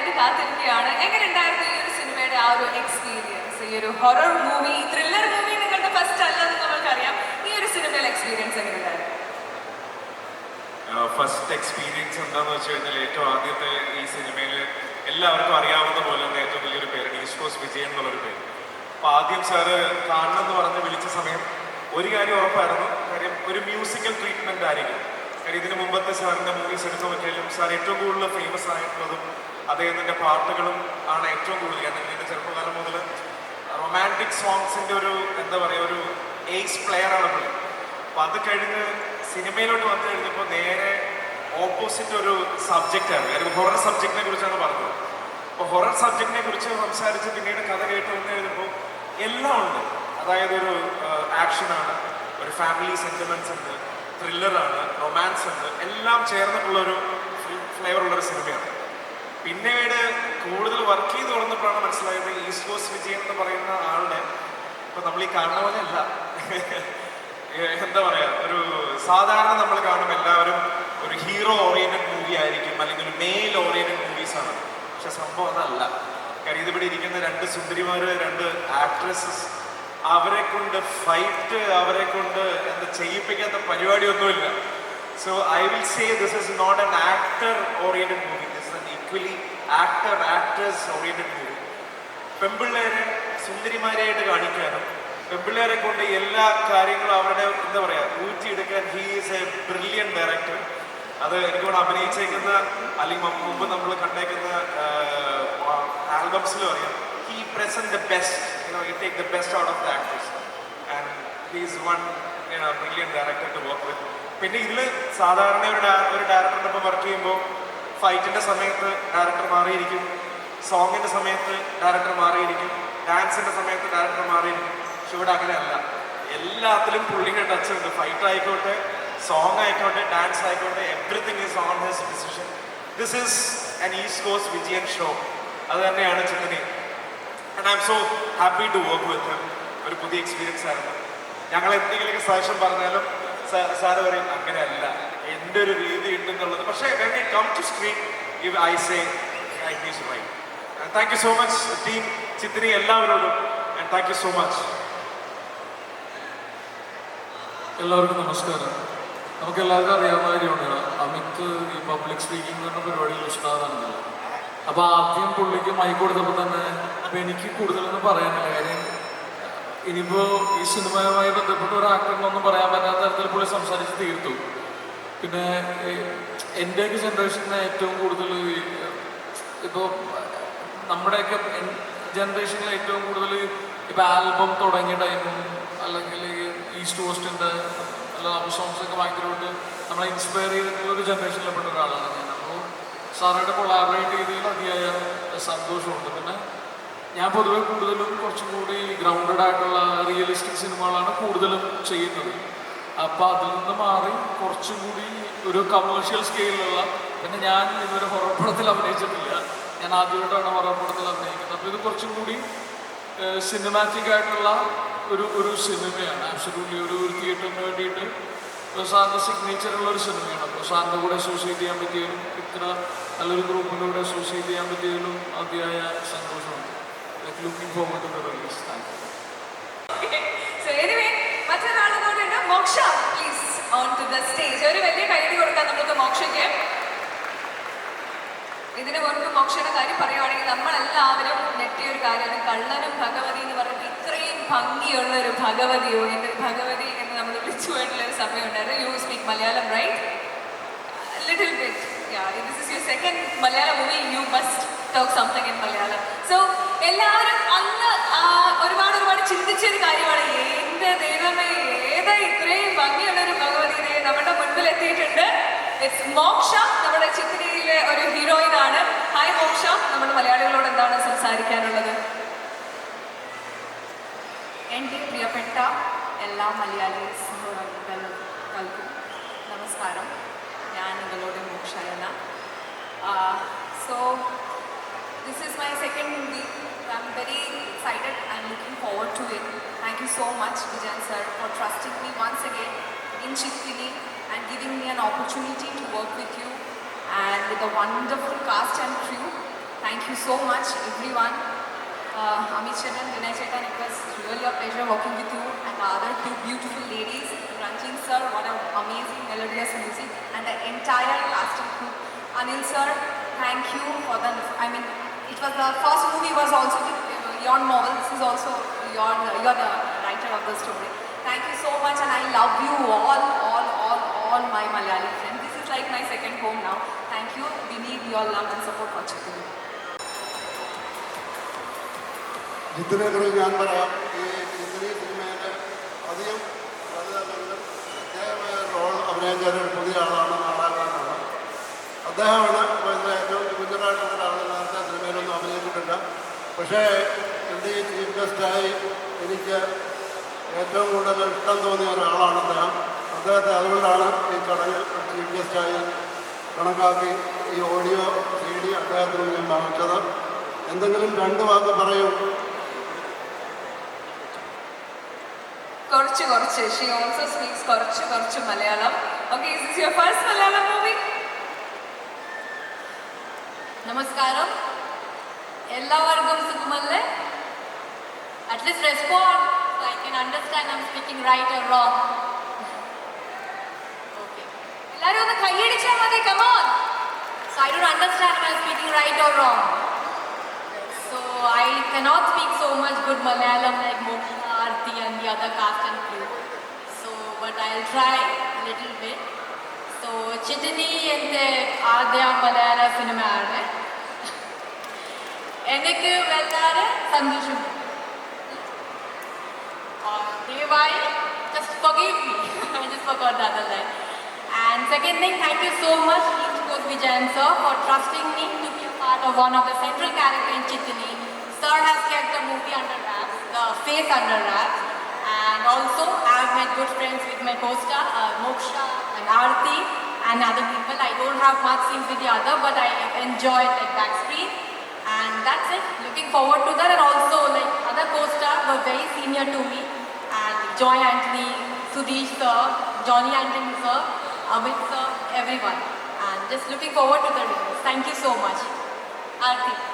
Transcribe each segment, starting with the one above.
കേൾക്കാനായിട്ട് കാത്തിരിക്കുകയാണ്. എങ്ങനെ ഉണ്ടായിരുന്നു ഈ ഒരു സിനിമയുടെ ആ ഒരു എക്സ്പീരിയൻസ് ഈ ഒരു ഹൊറർ മൂവി ത്രില്ലർ മൂവി നിങ്ങളുടെ ഫസ്റ്റ് അല്ലെന്ന് നമ്മൾക്കറിയാം. ഈ ഒരു സിനിമയിലെ എക്സ്പീരിയൻസ് എങ്ങനെ ഉണ്ടായിരുന്നു ഫസ്റ്റ് എക്സ്പീരിയൻസ് എന്താണെന്ന് വെച്ച് കഴിഞ്ഞാൽ ഏറ്റവും ആദ്യത്തെ ഈ സിനിമയിൽ എല്ലാവർക്കും അറിയാവുന്ന പോലെ തന്നെ ഏറ്റവും വലിയൊരു പേരാണ് ഈശ്വസ് വിജയൻ എന്നുള്ളൊരു പേര്. അപ്പോൾ ആദ്യം സാറ് കാണണം എന്ന് പറഞ്ഞ് വിളിച്ച സമയം ഒരു കാര്യം ഉറപ്പായിരുന്നു. കാര്യം ഒരു മ്യൂസിക്കൽ ട്രീറ്റ്മെന്റ് ആയിരിക്കും. കാര്യം ഇതിന് മുമ്പത്തെ സാറിന്റെ മൂവീസ് എടുത്തു നോക്കിയാലും സാർ ഏറ്റവും കൂടുതൽ ഫേമസ് ആയിട്ടുള്ളതും അദ്ദേഹത്തിന്റെ പാട്ടുകളും ആണ് ഏറ്റവും കൂടുതൽ ഞാൻ എന്റെ ചെറുപ്പകാലം മുതൽ റൊമാന്റിക് സോങ്സിന്റെ ഒരു എന്താ പറയുക ഒരു എയ്സ് പ്ലെയർ ആണ് പുള്ളി. അപ്പോൾ അത് കഴിഞ്ഞ് സിനിമയിലോട്ട് വന്നു കഴിഞ്ഞപ്പോൾ നേരെ ഓപ്പോസിറ്റ് ഒരു സബ്ജക്റ്റാണ് കാര്യം ഹൊറർ സബ്ജക്റ്റിനെ കുറിച്ചാണ് പറഞ്ഞത്. അപ്പോൾ ഹൊറർ സബ്ജക്റ്റിനെ കുറിച്ച് സംസാരിച്ച് പിന്നീട് കഥ കേട്ട് വന്നു കഴിഞ്ഞപ്പോൾ എല്ലാം ഉണ്ട്. അതായത് ഒരു ആക്ഷനാണ് ഒരു ഫാമിലി സെന്റിമെന്റ്സ് ഉണ്ട് ത്രില്ലറാണ് റൊമാൻസ് ഉണ്ട് എല്ലാം ചേർന്നിട്ടുള്ള ഒരു ഫ്ലേവർ ഉള്ള ഒരു സിനിമയാണ്. പിന്നീട് കൂടുതൽ വർക്ക് ചെയ്ത് തുടർന്നപ്പോഴാണ് മനസ്സിലായത് ഈസ്റ്റ് കോസ്റ്റ് വിജയൻ എന്ന് പറയുന്ന ആളുടെ ഇപ്പൊ നമ്മൾ ഈ കാണുന്ന പോലെ അല്ല. എന്താ പറയാ ഒരു സാധാരണ നമ്മൾ കാണും എല്ലാവരും ഒരു ഹീറോ ഓറിയന്റഡ് മൂവി ആയിരിക്കും അല്ലെങ്കിൽ ഒരു മെയിൽ ഓറിയന്റഡ് മൂവീസ് ആണ്. പക്ഷെ സംഭവം അതല്ല. കാര്യം ഇതിവിടെ ഇരിക്കുന്ന രണ്ട് സുന്ദരിമാര് രണ്ട് ആക്ട്രസസ് അവരെ കൊണ്ട് ഫൈറ്റ് അവരെ കൊണ്ട് എന്താ ചെയ്യിപ്പിക്കാത്ത പരിപാടിയൊന്നുമില്ല. So I will say this is not an actor oriented movie equally actor actress oriented movie പെമ്പിള്ളേരെ സുന്ദരിമാരെയായിട്ട് കാണിക്കാനും പെമ്പിള്ളേരെ കൊണ്ട് എല്ലാ കാര്യങ്ങളും അവരുടെ എന്താ പറയുക ഊറ്റിയെടുക്കാൻ he is a brilliant director അത് എനിക്കോട് കൂടെ അഭിനയിച്ചേക്കുന്ന അല്ലെങ്കിൽ മുമ്പ് നമ്മൾ കണ്ടേക്കുന്ന ആൽബംസിലും അറിയാം. He present the best he take the best out of the actors and he is one brilliant director to work with പിന്നെ ഇതിൽ സാധാരണ ഒരു ഒരു ഡയറക്ടറിനൊപ്പം വർക്ക് ചെയ്യുമ്പോൾ ഫൈറ്റിന്റെ സമയത്ത് ഡയറക്ടർ മാറിയിരിക്കും. സോങ്ങിന്റെ സമയത്ത് ഡയറക്ടർ മാറിയിരിക്കും. ഡാൻസിന്റെ സമയത്ത് ഡയറക്ടർ മാറിയിരിക്കും. പക്ഷെ ഇവിടെ അങ്ങനെയല്ല. എല്ലാത്തിലും പുള്ളിയുടെ ടച്ച് ഉണ്ട്. ഫൈറ്റ് ആയിക്കോട്ടെ സോങ് ആയിക്കോട്ടെ ഡാൻസ് ആയിക്കോട്ടെ everything is on his decision this is an East Coast Vijayan show അത് തന്നെയാണ് ചിന്തനി. And I'm so happy to work with ഒരു പുതിയ എക്സ്പീരിയൻസ് ആയിരുന്നു. ഞങ്ങൾ എന്തെങ്കിലുമൊക്കെ സജഷൻ പറഞ്ഞാലും സാറ് പറയും അങ്ങനെയല്ല. എന്റെ ഒരു ഉണ്ടെന്നുള്ളത് പക്ഷേ when it come to screen if I say I miss right thank you so much team Chithini എല്ലാവരോടും. And thank you so much എല്ലാവർക്കും നമസ്കാരം. നമുക്ക് എല്ലാവർക്കും അറിയാവുന്ന കാര്യമാണ് അമിത് ഈ പബ്ലിക് സ്പീക്കിംഗ് എന്ന പരിപാടിയിൽ ഇഷ്ടമാണ് അപ്പോൾ ആദ്യം പുള്ളിക്ക് മൈക്ക് കൊടുത്തപ്പോൾ തന്നെ അപ്പം എനിക്ക് കൂടുതലൊന്നും പറയാനില്ല. കാര്യം ഇനിയിപ്പോൾ ഈ സിനിമയുമായി ബന്ധപ്പെട്ട ഒരു ആക്ടറിനൊന്നും പറയാൻ പറ്റാത്ത തരത്തിൽ പുള്ളി സംസാരിച്ച് തീർത്തു. പിന്നെ എന്റെയൊക്കെ ജനറേഷന് ഏറ്റവും കൂടുതൽ ഇപ്പോൾ നമ്മുടെയൊക്കെ ജനറേഷനിൽ ഏറ്റവും കൂടുതൽ ഇപ്പം ആൽബം തുടങ്ങിയ ടൈമും അല്ലെങ്കിൽ ഈസ്റ്റ് കോസ്റ്റിന്റെ അല്ല ലവ് സോങ്സ് ഒക്കെ ഭയങ്കരമായിട്ട് നമ്മളെ ഇൻസ്പയർ ചെയ്തിട്ടുള്ള ഒരു ജനറേഷനിൽപ്പെട്ട ഒരാളാണ് ഞാൻ. അപ്പോൾ സാറായിട്ട് കൊളാബറേറ്റ് ചെയ്തതിൽ അതിയായ സന്തോഷമുണ്ട്. പിന്നെ ഞാൻ പൊതുവെ കൂടുതലും കുറച്ചും കൂടി ഗ്രൗണ്ടഡ് ആയിട്ടുള്ള റിയലിസ്റ്റിക് സിനിമകളാണ് കൂടുതലും ചെയ്യുന്നത്. അപ്പോൾ അതിൽ നിന്ന് മാറി കുറച്ചും കൂടി ഒരു കമേഴ്ഷ്യൽ സ്കെയിലുള്ള പിന്നെ ഞാൻ ഇതുവരെ ഹൊറർ അഭിനയിച്ചിട്ടില്ല. ഞാൻ ആദ്യമായിട്ടാണ് ഹൊറർ അഭിനയിക്കുന്നത്. അപ്പോൾ ഇത് കുറച്ചും കൂടി സിനിമാറ്റിക് ആയിട്ടുള്ള ഒരു ഒരു സിനിമയാണ് ആബ്സലൂട്ട്ലി ഒരു ഒരു തിയേറ്ററിന് വേണ്ടിയിട്ട് സാറിന്റെ സിഗ്നേച്ചറുള്ള ഒരു സിനിമയാണ് അപ്പോൾ സാറിന്റെ കൂടെ അസോസിയേറ്റ് ചെയ്യാൻ പറ്റിയതിലും ഇത്ര നല്ലൊരു ഗ്രൂപ്പിന്റെ കൂടെ അസോസിയേറ്റ് ചെയ്യാൻ പറ്റിയതിലും അതിയായ സന്തോഷമുണ്ട് like looking forward to the release thank you മറ്റൊരാൾ കൂടെ Moksha please on to the stage ഒരു വലിയ കൈയടി കൊടുക്കാൻ നമുക്ക് മോക്ഷയ്ക്ക്. ഇതിന് മുൻപ് മോക്ഷയുടെ കാര്യം പറയുവാണെങ്കിൽ നമ്മളെല്ലാവരും നെട്ടിയ ഒരു കാര്യമാണ്. കള്ളനും ഭഗവതി എന്ന് പറഞ്ഞിട്ട് ഇത്രയും ഭംഗിയുള്ള ഒരു ഭഗവതിയോ എന്റെ ഭഗവതി എന്ന് നമ്മൾ വിളിച്ചു വേണ്ടുള്ള ഒരു സമയം ഉണ്ടായിരുന്നു you speak Malayalam right little bit this is your Malayalam movie you must talk something in Malayalam so എല്ലാവരും അന്ന് ഒരുപാട് ഒരുപാട് ചിന്തിച്ചൊരു കാര്യമാണ്. എന്റെ ദൈവമേ ഏതാ ഇത്രയും ഭംഗിയുള്ള ഒരു ഭഗവതിയെ നമ്മുടെ മുൻപിൽ എത്തിയിട്ടുണ്ട്? മോക്ഷ നമ്മുടെ ചിത്രയിലെ ഒരു ഹീറോയിൻ ആണ്. ഹായ് മോക്ഷ. നമ്മുടെ മലയാളികളോട് എന്താണ് സംസാരിക്കാനുള്ളത്? എന്റെ പ്രിയപ്പെട്ട എല്ലാ മലയാളി സഹോദരങ്ങൾക്കും നമസ്കാരം. ഞാൻ നിങ്ങളുടെ മോക്ഷയന so this is my second movie I'm very excited and looking forward to it thank you so much Vijayan sir for trusting me once again in Chitini and giving me an opportunity to work with you. and with a wonderful cast and crew. Thank you so much, everyone. Uh, Amit Chetan, Vinay Chetan, it was really a pleasure working with you and the other two beautiful ladies. Ranjin sir, what an amazing melodious music, and the entire cast and crew. Anil sir, thank you for the. I mean, it was the first movie was also the, uh, your novel. This is also your uh, you're uh, the writer of the story. Thank you so much, and I love you all, all, all, all my Malayali friends. This is like my second home now. Thank you. We need your love and support for Chittagong. ജിത്തിനെ ഞാൻ പറയാം. ഈ ജിത്തിനി സിനിമയിൽ അധികം പ്രത്യേകമായ role അഭിനയിച്ച ഒരു പുതിയ ആളാണ് നാടാകാനാണ് അദ്ദേഹമാണ് ഏറ്റവും കുഞ്ഞറായിട്ടുള്ള ഒരാൾ നേരത്തെ സിനിമയിലൊന്നും അഭിനയിച്ചിട്ടില്ല. പക്ഷേ എന്റെ ഈ ചീഫ് ഗസ്റ്റായി എനിക്ക് ഏറ്റവും കൂടുതൽ ഇഷ്ടം തോന്നിയ ഒരാളാണ് അദ്ദേഹം. അദ്ദേഹത്തെ അതുകൊണ്ടാണ് ഈ ചടങ്ങ് ചീഫ് ഗസ്റ്റായി കണക്കാക്കി ഈ ഓഡിയോ സി ഡി അദ്ദേഹത്തിന് ഞാൻ വാങ്ങിച്ചത്. എന്തെങ്കിലും രണ്ട് വാക്ക് പറയും. കുറച്ച് കുറച്ച്. ഷീ ഓൾസോ സ്പീക്സ് കുറച്ച് കുറച്ച് Malayalam. Okay is this your first Malayalam movie നമസ്കാരം. എല്ലാവർക്കും സുഖമല്ലേ? At least respond so I can understand I'm speaking right or wrong okay എല്ലാവരും ഒന്ന് കൈയടിച്ചാൽ മതി come on so I don't understand I'm speaking right or wrong so I cannot speak so much good Malayalam like Moksha Aarthi and the other cast and crew so but I will try little bit so ചിറ്റനി എൻ്റെ ആദ്യ മലയാള സിനിമയാണ് എനിക്ക് വളരെ സന്തോഷം ദയവായി just forgive me I just forgot the other line and second thing thank you so much East Coast Vijayan sir for trusting me to be a part of one of the central character in Chitini sir has kept the movie under wraps the face under wraps and also I have made good friends with my co-star uh, Moksha and Aarti and other people I don't have much scenes with the other but I enjoyed like backscreen and that's it. Looking forward to that. And also, like other co-stars were very senior to me, and Joy Anthony, Sudesh sir, Johnny Anthony sir, Amit sir, everyone. And just looking forward to the release. Thank you so much. Aarti.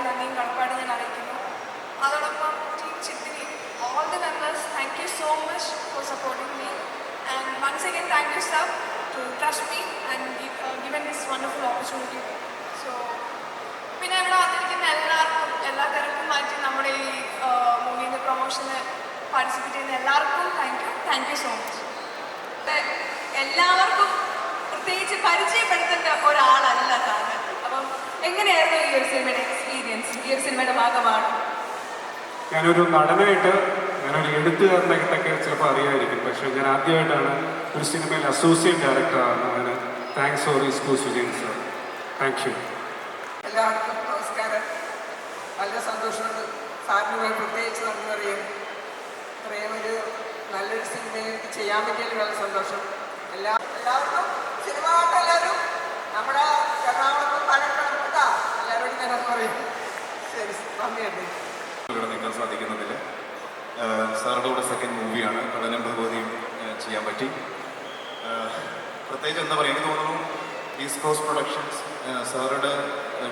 ആയിരം നന്ദിയും കടപ്പാട് ഞാൻ അറിയിക്കുന്നു. അതോടൊപ്പം team Chithini all the members thank you so much for supporting me and once again thank you sir to trust me and given this wonderful opportunity so പിന്നെ ഇവിടെ വന്നിരിക്കുന്ന എല്ലാവർക്കും എല്ലാ തിരക്കും മാറ്റി നമ്മുടെ ഈ മൂവീന്റെ പ്രൊമോഷന് പാർട്ടിസിപ്പേറ്റ് ചെയ്യുന്ന എല്ലാവർക്കും thank you thank you so much എല്ലാവർക്കും പ്രത്യേകിച്ച് പരിചയപ്പെടുത്തേണ്ട ഒരാളല്ല താങ്കൾ. അപ്പം എങ്ങനെയായിരുന്നു ഈ ഒരു സിനിമയുടെ എക്സ്പീരിയൻസ് ഈ ഒരു സിനിമയുടെ ഭാഗമാണ്. ഞാനൊരു നടനായിട്ട് ഞാനൊരു എഴുത്തുകാരനായിട്ടൊക്കെ ചിലപ്പോൾ അറിയാമായിരിക്കും പക്ഷെ ഞാൻ ആദ്യമായിട്ടാണ് ഒരു സിനിമയിൽ അസോസിയേറ്റ് ഡയറക്ടറാണ് അതിന് താങ്ക്സ് ഫോർ ഈ school Sujeen sir thank you എല്ലാവർക്കും നമസ്കാരം. വളരെ സന്തോഷമുണ്ട്. സാറിനുമായി പ്രത്യേകിച്ച് നന്ദി പറയുന്നു ഇത്രയും ഒരു നല്ലൊരു സിനിമ എനിക്ക് ചെയ്യാൻ പറ്റിയതിൽ വളരെ സന്തോഷം. എല്ലാ എല്ലാവർക്കും സിനിമ കാണുന്ന എല്ലാവരും നമ്മുടെ എറണാകുളത്ത് നിൽക്കാൻ സാധിക്കുന്നതിൽ സാറുടെ കൂടെ സെക്കൻഡ് മൂവിയാണ് കടനം ഭഗവതിയും ചെയ്യാൻ പറ്റി. പ്രത്യേകിച്ച് എന്താ പറയുക എനിക്ക് തോന്നുന്നു ഈസ്റ്റ് കോസ്റ്റ് പ്രൊഡക്ഷൻസ് സാറുടെ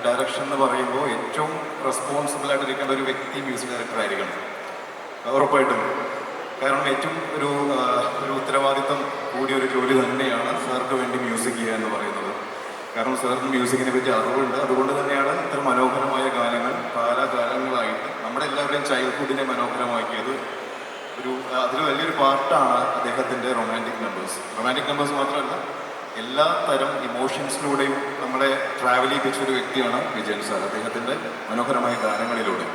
ഡയറക്ഷൻ എന്ന് പറയുമ്പോൾ ഏറ്റവും റെസ്പോൺസിബിൾ ആയിട്ടിരിക്കേണ്ട ഒരു വ്യക്തി മ്യൂസിക് ഡയറക്ടർ ആയിരിക്കണം. ഉറപ്പായിട്ടും. കാരണം ഏറ്റവും ഒരു ഒരു ഉത്തരവാദിത്തം കൂടിയ ഒരു ജോലി തന്നെയാണ് സാർക്ക് വേണ്ടി മ്യൂസിക് ചെയ്യുക എന്ന് പറയുന്നത്. കാരണം സാറിന് മ്യൂസിക്കിനെ പറ്റി അറിവുണ്ട്. അതുകൊണ്ട് തന്നെയാണ് ഇത്ര മനോഹരമായ ഗാനങ്ങൾ കാലാകാലങ്ങളായിട്ട് നമ്മുടെ എല്ലാവരുടെയും ചൈൽഡ്ഹുഡിനെ മനോഹരമാക്കിയത്. ഒരു അതിൽ വലിയൊരു പാർട്ടാണ് അദ്ദേഹത്തിന്റെ റൊമാന്റിക് നമ്പേഴ്സ് റൊമാന്റിക് നമ്പേഴ്സ് മാത്രമല്ല എല്ലാ തരം ഇമോഷൻസിലൂടെയും നമ്മളെ ട്രാവൽ ചെയ്യിപ്പിച്ചൊരു വ്യക്തിയാണ് വിജയൻ സാർ അദ്ദേഹത്തിന്റെ മനോഹരമായ ഗാനങ്ങളിലൂടെ.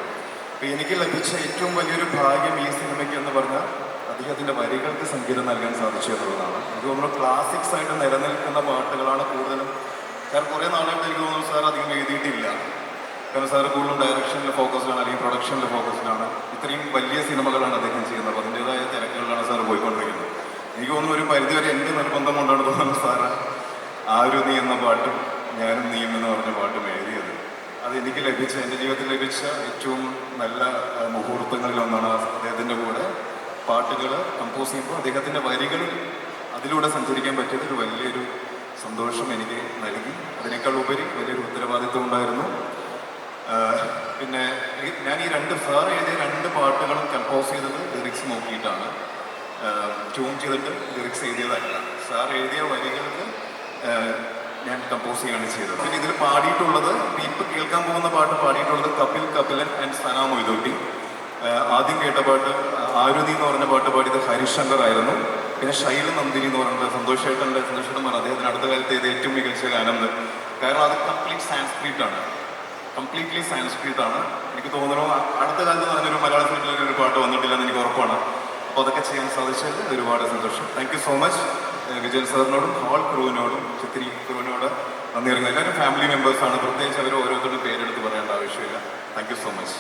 അപ്പോൾ എനിക്ക് ലഭിച്ച ഏറ്റവും വലിയൊരു ഭാഗ്യം ഈ സിനിമയ്ക്ക് എന്ന് പറഞ്ഞാൽ അദ്ദേഹത്തിന്റെ വരികൾക്ക് സംഗീതം നൽകാൻ സാധിച്ചു എന്നുള്ളതാണ്. എനിക്ക് തോന്നുന്നു ക്ലാസിക്സ് ആയിട്ട് നിലനിൽക്കുന്ന പാട്ടുകളാണ് കൂടുതലും കാരണം കുറേ നാളായിട്ട് എനിക്ക് തോന്നുന്നു സാർ അധികം എഴുതിയിട്ടില്ല. കാരണം സാർ കൂടുതലും ഡയറക്ഷനിൽ ഫോക്കസ്ഡാണ് അല്ലെങ്കിൽ പ്രൊഡക്ഷനിൽ ഫോക്കസ്ഡാണ് ഇത്രയും വലിയ സിനിമകളാണ് അദ്ദേഹം ചെയ്യുന്നത്. അപ്പോൾ അതിന്റെതായ തിരക്കുകളിലാണ് സാർ പോയിക്കൊണ്ടിരിക്കുന്നത്. എനിക്ക് തോന്നുന്നു ഒരു പരിധിവരെ എന്റെ നിർബന്ധം കൊണ്ടാണ് തോന്നുന്നത് സാറ് ആരു നീ എന്ന പാട്ടും ഞാനും നീ എന്ന് പറഞ്ഞ പാട്ടും എഴുതിയത്. അത് എനിക്ക് ലഭിച്ച എന്റെ ജീവിതത്തിൽ ലഭിച്ച ഏറ്റവും നല്ല മുഹൂർത്തങ്ങളിലൊന്നാണ് അദ്ദേഹത്തിന്റെ കൂടെ പാട്ടുകൾ കമ്പോസ് ചെയ്യുമ്പോൾ അദ്ദേഹത്തിന്റെ വരികൾ അതിലൂടെ സഞ്ചരിക്കാൻ പറ്റിയത് ഒരു വലിയൊരു സന്തോഷം എനിക്ക് നൽകി. അതിനേക്കാൾ ഉപരി വലിയൊരു ഉത്തരവാദിത്വം ഉണ്ടായിരുന്നു. പിന്നെ ഞാൻ ഈ രണ്ട് സാർ എഴുതിയ രണ്ട് പാട്ടുകളും കമ്പോസ് ചെയ്തത് ലിറിക്സ് നോക്കിയിട്ടാണ്. ട്യൂൺ ചെയ്തിട്ട് ലിറിക്സ് എഴുതിയതല്ല സാർ എഴുതിയ വരികൾക്ക് ഞാൻ കമ്പോസ് ചെയ്യുകയാണ് ചെയ്തത്. പിന്നെ ഇതിൽ പാടിയിട്ടുള്ളത് ഇപ്പം കേൾക്കാൻ പോകുന്ന പാട്ട് പാടിയിട്ടുള്ളത് കപിൽ കപിലൻ ആൻഡ് സന മൊയ്തോട്ടി. ആദ്യം കേട്ട പാട്ട് ആരുതി എന്ന് പറഞ്ഞ പാട്ട് പാടിയത് ഹരിശങ്കർ ആയിരുന്നു. പിന്നെ ശൈല നന്ദിനി എന്ന് പറഞ്ഞത് സന്തോഷമായിട്ടുണ്ട് സന്തോഷമാണ് അദ്ദേഹത്തിന് അടുത്ത കാലത്ത് ചെയ്ത ഏറ്റവും മികച്ച ഗാനം കാരണം അത് കംപ്ലീറ്റ് സാൻസ്ക്രീറ്റ് ആണ്. കംപ്ലീറ്റ്ലി സാൻസ്ക്രീറ്റ് ആണ്. എനിക്ക് തോന്നുന്നു അടുത്ത കാലത്ത് പറഞ്ഞൊരു മലയാള സിനിമയിൽ ഒരു പാട്ട് വന്നിട്ടില്ലെന്ന് എനിക്ക് ഉറപ്പാണ്. അപ്പോൾ അതൊക്കെ ചെയ്യാൻ സാധിച്ചത് ഒരുപാട് സന്തോഷം. Thank you so much Vijayan സാറിനോടും whole ക്രൂവിനോടും ചിത്തിരി ക്രൂവിനോട് നന്ദി എല്ലാവരും ഫാമിലി മെമ്പേഴ്സാണ് പ്രത്യേകിച്ച് അവർ ഓരോരുത്തരുടെ പേരെടുത്ത് പറയേണ്ട ആവശ്യമില്ല. Thank you so much